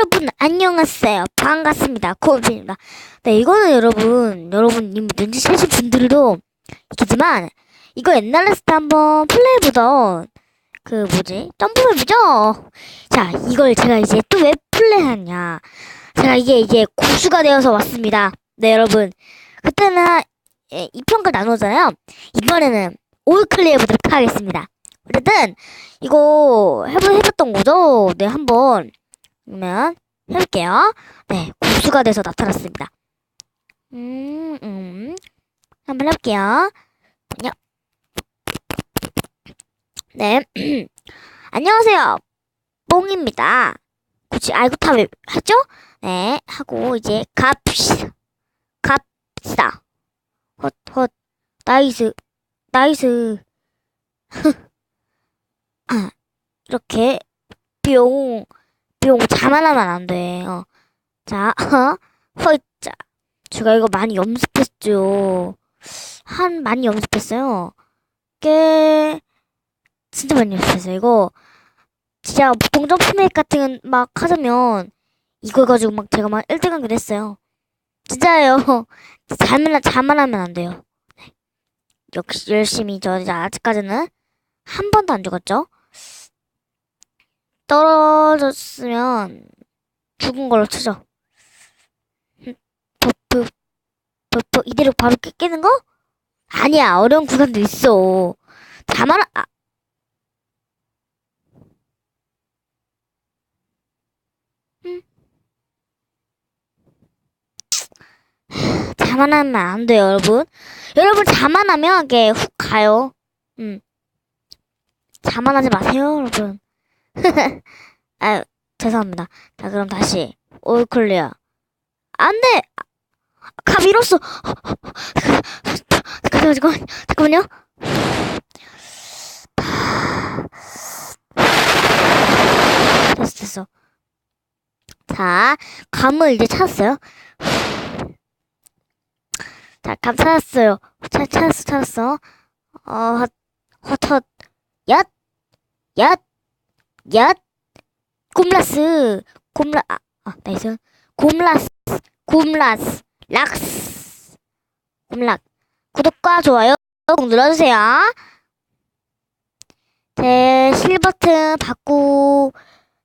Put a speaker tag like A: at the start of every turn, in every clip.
A: 여러분 안녕하세요. 반갑습니다. 코비입니다. 네 이거는 여러분 여러분 이미 눈치채신 분들도 있겠지만 이거 옛날에 때 한번 플레이해보던 그 뭐지? 점프맵이죠? 자 이걸 제가 이제 또 왜 플레이하냐. 제가 이게 이게 고수가 되어서 왔습니다. 네 여러분. 그때는 한 예, 2편까지 나누었잖아요. 이번에는 올클리 해보도록 하겠습니다. 어쨌든 이거 해보, 해봤던 거죠? 네 한번 그러면 해볼게요. 네, 고수가 돼서 나타났습니다. 음, 음. 한번 해볼게요. 안녕. 네. 안녕하세요. 뽕입니다. 굳이 알고 타면 하죠? 네, 하고 이제 갑시다. 갑시다. 헛, 헛. 나이스. 나이스. 아, 이렇게 뿅. 뿅 자만하면 안 돼. 어. 자, 허이자. 제가 이거 많이 연습했죠. 한 많이 연습했어요. 꽤 진짜 많이 연습했어요. 이거 진짜 보통 점프맵 같은 막 하자면 이걸 가지고 막 제가 막 1등 하기도 했어요. 진짜예요. 자만 자만하면 안 돼요. 네. 역시 열심히 저 이제 아직까지는 한 번도 안 죽었죠. 떨어졌으면 죽은 걸로 치죠. 버프, 버프, 이대로 바로 깨, 깨는 거? 아니야, 어려운 구간도 있어. 다만, 아. 음. 자만하면 안 돼요, 여러분. 여러분, 자만하면 이게 훅 가요. 음. 자만하지 마세요, 여러분. 아, 죄송합니다. 자, 그럼 다시. 올 클리어. 안 돼! 갑 잃었어! 잠깐만, 잠깐만, 잠깐만요. 됐어, 됐어. 자, 감을 이제 찾았어요. 자, 감 찾았어요. 찾, 찾았어, 찾았어. 어, 헛, 헛, 헛, 얏, 얏. 얏 곰라스 곰라 아, 아 나이스. 곰라스 곰라스 락스. 곰락. 구독과 좋아요 꼭 눌러주세요. 제 실버튼 받고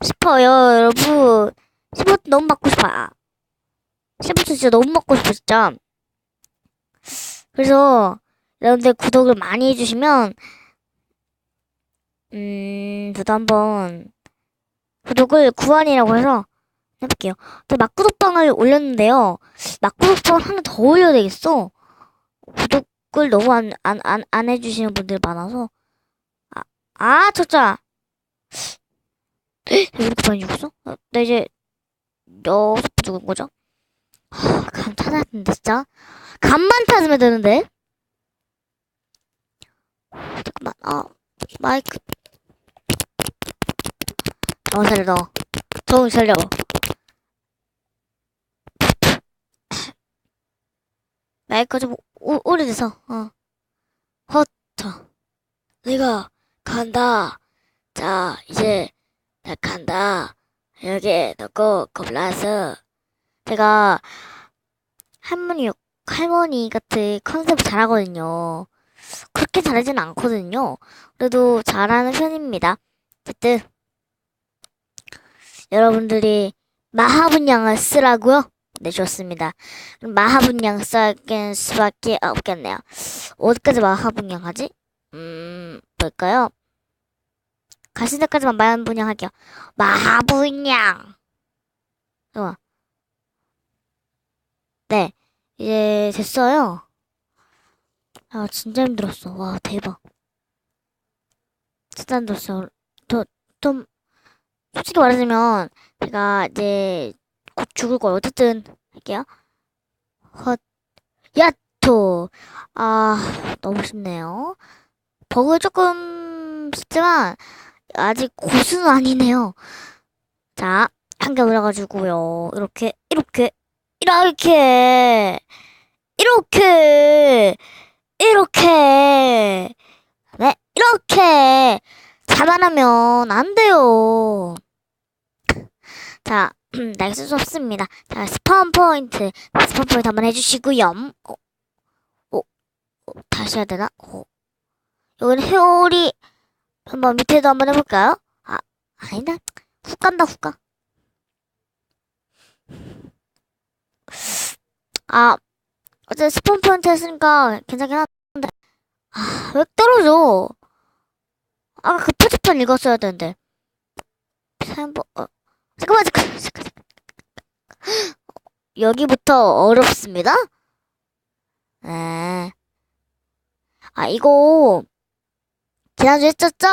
A: 싶어요 여러분. 실버튼 너무 받고 싶어요. 실버튼 진짜 너무 받고 싶어 진짜. 그래서 여러분들 구독을 많이 해주시면 음, 저도 한번 구독을 구한이라고 해서 해볼게요. 저 막구독방을 올렸는데요. 막구독방 하나 더 올려야 되겠어. 구독을 너무 안, 안, 안, 안 해주시는 분들 많아서. 아, 아, 진짜. 왜 이렇게 많이 죽었어? 어, 나 이제 여섯 번 죽은 거죠? 하, 감 찾아야 되는데, 진짜. 감만 찾으면 되는데. 잠깐만, 아, 마이크. 어, 살려, 너. 정신 살려. 마이크 좀 오, 오래돼서, 어. 허터. 내가 간다. 자, 이제, 나 간다. 여기 넣고, 겁나서. 제가, 할머니, 할머니 같은 컨셉 잘하거든요. 그렇게 잘하지는 않거든요. 그래도 잘하는 편입니다. 어쨌든, 여러분들이 마하분양을 쓰라고요? 네, 좋습니다. 마하분양 쓰긴 수밖에 없겠네요. 어디까지 마하분양 하지? 음, 뭘까요? 가신 데까지만 마하분양 할게요. 마하분양! 좋아. 네, 이제 됐어요. 아, 진짜 힘들었어. 와, 대박. 진짜 힘들었어. 더, 좀, 솔직히 말하자면 제가 이제 곧 죽을 거예요. 어쨌든 할게요. 헛 야토 아 너무 쉽네요. 버그 조금 쉽지만 아직 고수는 아니네요. 자, 한 개 올라가지고요. 이렇게 이렇게 이렇게 이렇게 이렇게 네 이렇게 자만하면 안 돼요. 자, 나이스 없습니다. 자, 스폰 포인트. 스폰 포인트 한번 해주시고요. 어, 어, 어, 다시 해야 되나? 어. 여기는 회오리 한번 밑에도 한번 해볼까요? 아, 아니다. 훅 간다, 훅 가. 아, 어제 스폰 포인트 했으니까 괜찮긴 한데. 아, 왜 떨어져? 아까 그 표지판 읽었어야 되는데. 사연 보, 어, 잠깐만, 잠깐만, 잠깐만. 여기부터 어렵습니다? 네. 아, 이거, 지난주에 했었죠?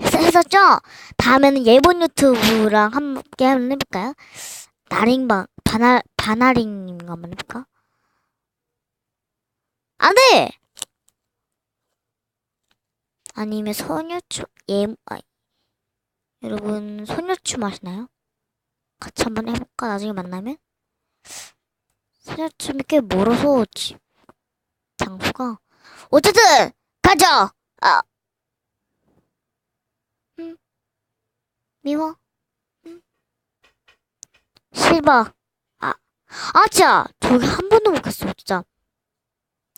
A: 했, 했었죠? 다음에는 예본 유튜브랑 함께 한번 해볼까요? 나링방, 바나, 바나링님 한번 해볼까? 안 돼! 아니면 소녀춤, 예, 아, 여러분, 소녀춤 아시나요? 같이 한번 해볼까? 나중에 만나면? 소녀춤이 꽤 멀어서, 집, 장소가. 어쨌든! 가자! 아. 음. 미워? 음. 실바. 아. 아, 진짜! 저기 한 번도 못 갔어, 진짜.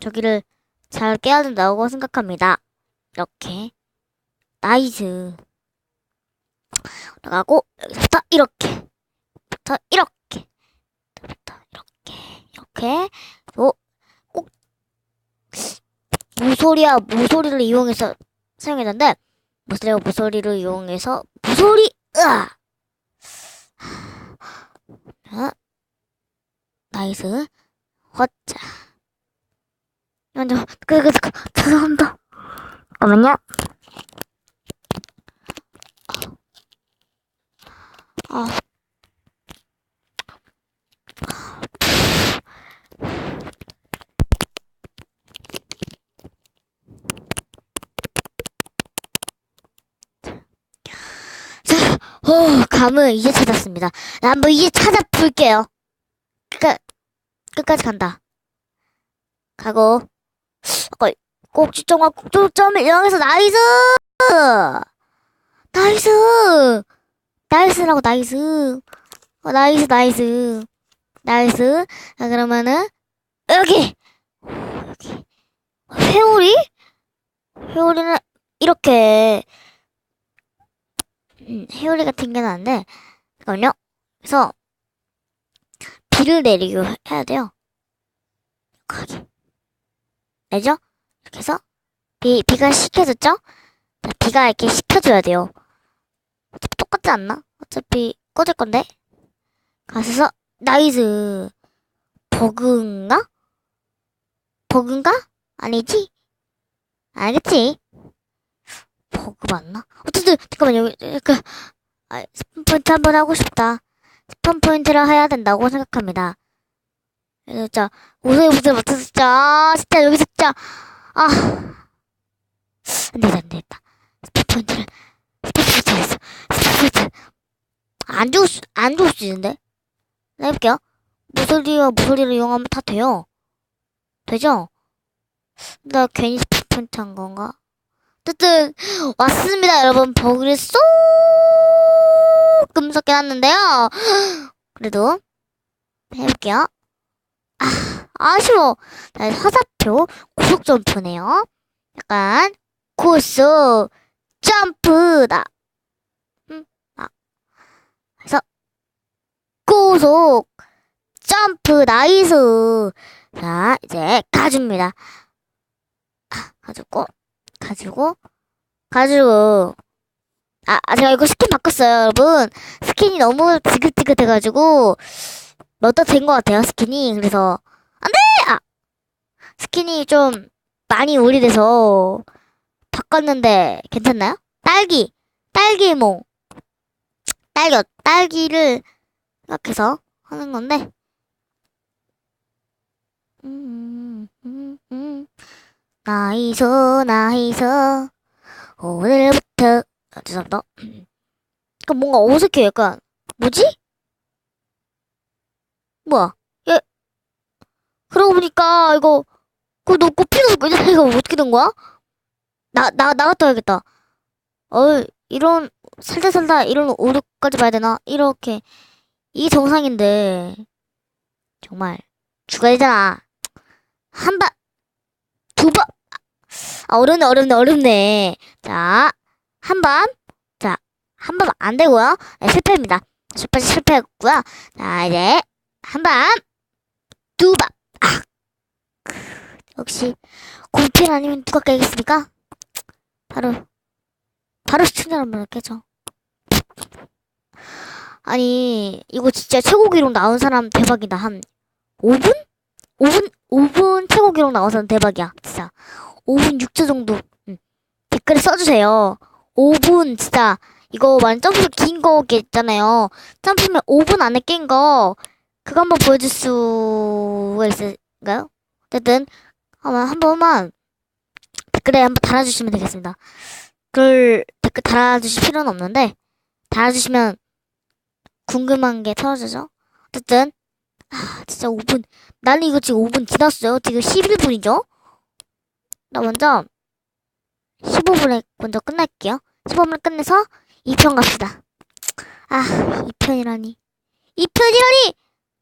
A: 저기를 잘 깨야 된다고 생각합니다. 이렇게. 나이스. 나가고, 여기서부터 이렇게. 부터 이렇게. 부터 이렇게. 이렇게. 또, 꼭, 무소리야, 무소리를 이용해서 사용했는데, 무소리와 무소리를 이용해서, 무소리, 으아! 자, 나이스. 허자. 먼저, 그, 그, 그, 죄송합니다. 잠깐만요. 아. 자, 오, 감을 이제 찾았습니다. 나 한번 이제 찾아볼게요. 끝, 끝까지 간다. 가고, 아까 꼭지점과 꼭지점을 이용해서 나이스! 나이스! 나이스라고, 나이스. 어, 나이스, 나이스. 나이스. 자, 그러면은, 여기! 여기. 회오리? 회오리는 이렇게, 음, 회오리 같은 게 나는데, 잠깐만요. 그래서, 비를 내리고 해야 돼요. 여기. 알죠? 이렇게 해서 비, 비가 식혀졌죠? 자, 비가 이렇게 식혀줘야 돼요. 어차피 똑같지 않나? 어차피 꺼질 건데. 가서 나이스. 버그인가? 버그인가? 아니지? 알겠지? 버그 맞나? 어쨌든 잠깐만요. 그 아, 스폰 포인트 한번 하고 싶다. 스폰 포인트를 해야 된다고 생각합니다. 그래서 진짜 오세요 보세요 못해서 진짜 아, 진짜 여기서 진짜 아 안되다 안되겠다 스포포인트를 스포포인트 했어 스포포인트 안 좋을 수, 안 좋을 수 있는데 나 해볼게요 무소리와 무소리를 이용하면 다 돼요 되죠? 나 괜히 스포포인트 한 건가? 어쨌든 왔습니다 여러분 버그를 쏙금 섞여 놨는데요 그래도 해볼게요 아, 아쉬워. 자, 화살표 고속 점프네요. 약간 고속 점프다. 음, 아. 그래서 고속 점프 나이스. 자, 이제 가줍니다. 아, 가지고 가지고 가지고 아, 아, 제가 이거 스킨 바꿨어요, 여러분. 스킨이 너무 지긋지긋해가지고 몇다 된것 같아요, 스킨이. 그래서, 안 돼! 아! 스킨이 좀 많이 오래돼서 바꿨는데 괜찮나요? 딸기! 딸기몽. 딸기, 딸기를 생각해서 하는 건데. 음, 음, 음. 나이스, 나이스. 오늘부터, 아, 죄송합니다. 그러니까 뭔가 어색해, 약간. 뭐지? 뭐야? 얘 그러고 보니까 이거 그거 너 꽃피는 거 이거 어떻게 된 거야? 나 나 나갔다 와야겠다. 어 이런 살다 살다 이런 오류까지 봐야 되나? 이렇게 이게 정상인데 정말 죽어야 되잖아. 한 번, 두 번. 아 어렵네 어렵네 어렵네. 자, 한 번. 자, 한 번 안 되고요. 네, 실패입니다. 첫 번째 실패했고요. 자, 이제 한 번, 두 번. 아, 역시 공필 아니면 누가 깨겠습니까? 바로 바로 시청자 여러분 깨죠. 아니 이거 진짜 최고 기록 나온 사람 대박이다. 한 5분? 5분 5분 최고 기록 나온 사람 대박이야. 진짜 5분 6초 정도 응. 댓글에 써주세요. 5분 진짜 이거 완전 점프 긴거 있잖아요. 점프면 5분 안에 깬 거 그거 한번 보여줄 수가 있을까요? 어쨌든 한번 한 번만 댓글에 한번 달아주시면 되겠습니다. 글 댓글 달아주실 필요는 없는데 달아주시면 궁금한 게 털어지죠. 어쨌든 아 진짜 5분 나는 이거 지금 5분 지났어요. 지금 11분이죠. 나 먼저 15분에 먼저 끝낼게요. 15분 끝내서 2편 갑시다. 아 2편이라니. 2편이라니!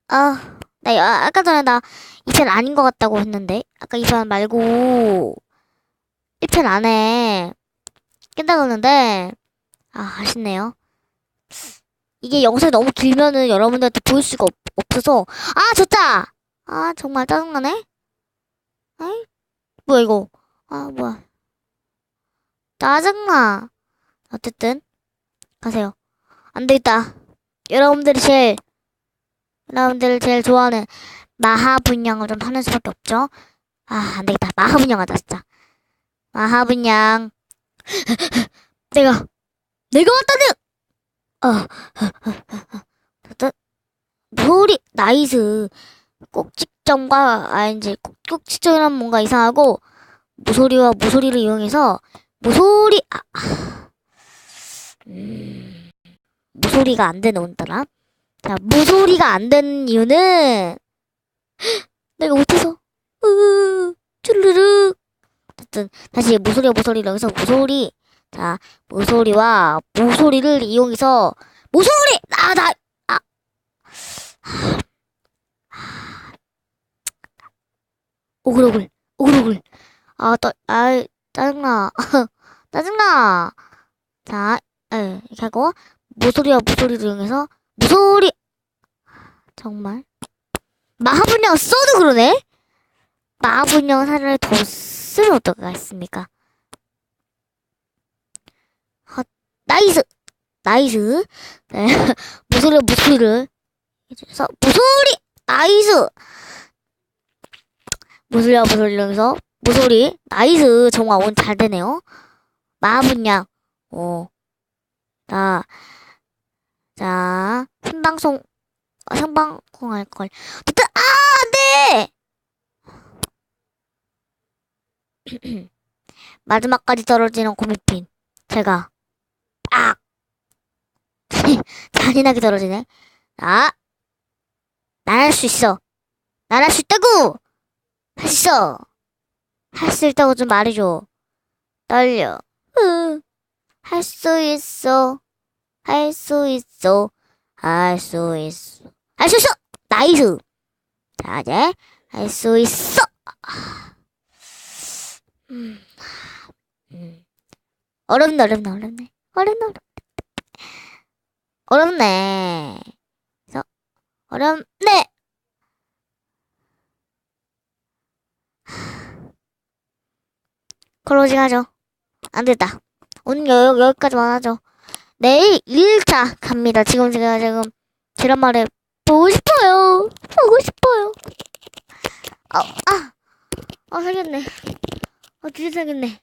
A: 아나 아, 아까 전에 나 2편 아닌 것 같다고 했는데 아까 2편 말고 1편 안에 깬다고 했는데 아 아쉽네요. 이게 영상이 너무 길면은 여러분들한테 보일 수가 없, 없어서 아 졌다! 아 정말 짜증나네? 에이? 뭐야 이거 아 뭐야. 짜증나. 어쨌든 가세요. 안 되겠다. 여러분들이 제일 여러분들이 제일 좋아하는 마하분양을 좀 하는 수밖에 없죠? 아 안 되겠다. 마하분양 하자 진짜. 마하분양. 내가 내가 왔다는! 어 무소리 나이스. 꼭직점과 아 이제 꼭- 꼭직점이란 뭔가 이상하고 무소리와 무소리를 이용해서 무소리 아, 아. 음, 무소리가 안 되는 오늘따라. 자 무소리가 안 되는 이유는 내가 못해서 으 쭈르륵. 어쨌든 다시 무소리와 무소리를 여기서 무소리. 자 무소리와 무소리를 이용해서 무소리! 나나 아, 오글오글 오글오글 아 떠 아 짜증나. 짜증나. 자 에, 이렇게 하고 무소리와 무소리를 이용해서 무소리. 정말. 마하분양 써도 그러네? 마하분양 사례를 더 쓰면 어떡하겠습니까? 헛 나이스. 나이스. 네 무소리와 무소리를 해서 무소리! 나이스! 무소리와 무소리를 이용해서 무소리 나이스 정말 오늘 잘 되네요 마하분양 어. 자, 자, 생방송, 아, 생방송 할 걸. 됐다! 아, 안 돼! 마지막까지 떨어지는 고민핀. 제가, 빡! 잔인하게 떨어지네. 자, 난할 수 있어. 난 할 수 있다고! 할 수 있어! 할 수 있다고 좀 말해줘. 떨려. 으. 할수 있어. 할 수 있어. 할 수 있어. 할 수 있어! 나이스! 자, 이제, 할 수 있어! 음, 음. 어렵네, 어렵네, 어렵네. 어렵네, 어렵네. 어렵네. 그래서, 어렵네! 클로징 하죠. 안 됐다. 오늘 여, 여기까지만 하죠. 내일 1차 갑니다. 지금 제가 지금 지란 말에 보고 싶어요. 보고 싶어요. 아, 아, 아, 살겠네. 아, 진짜 살겠네.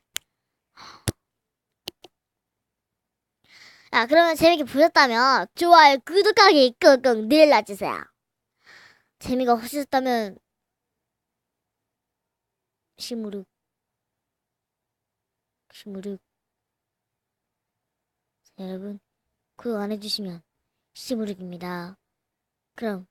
A: 아, 그러면 재밌게 보셨다면 좋아요, 구독하기 꾹꾹 눌러주세요. 재미가 없으셨다면 시무룩 시무룩 여러분 구독 안 해주시면 시무룩입니다. 그럼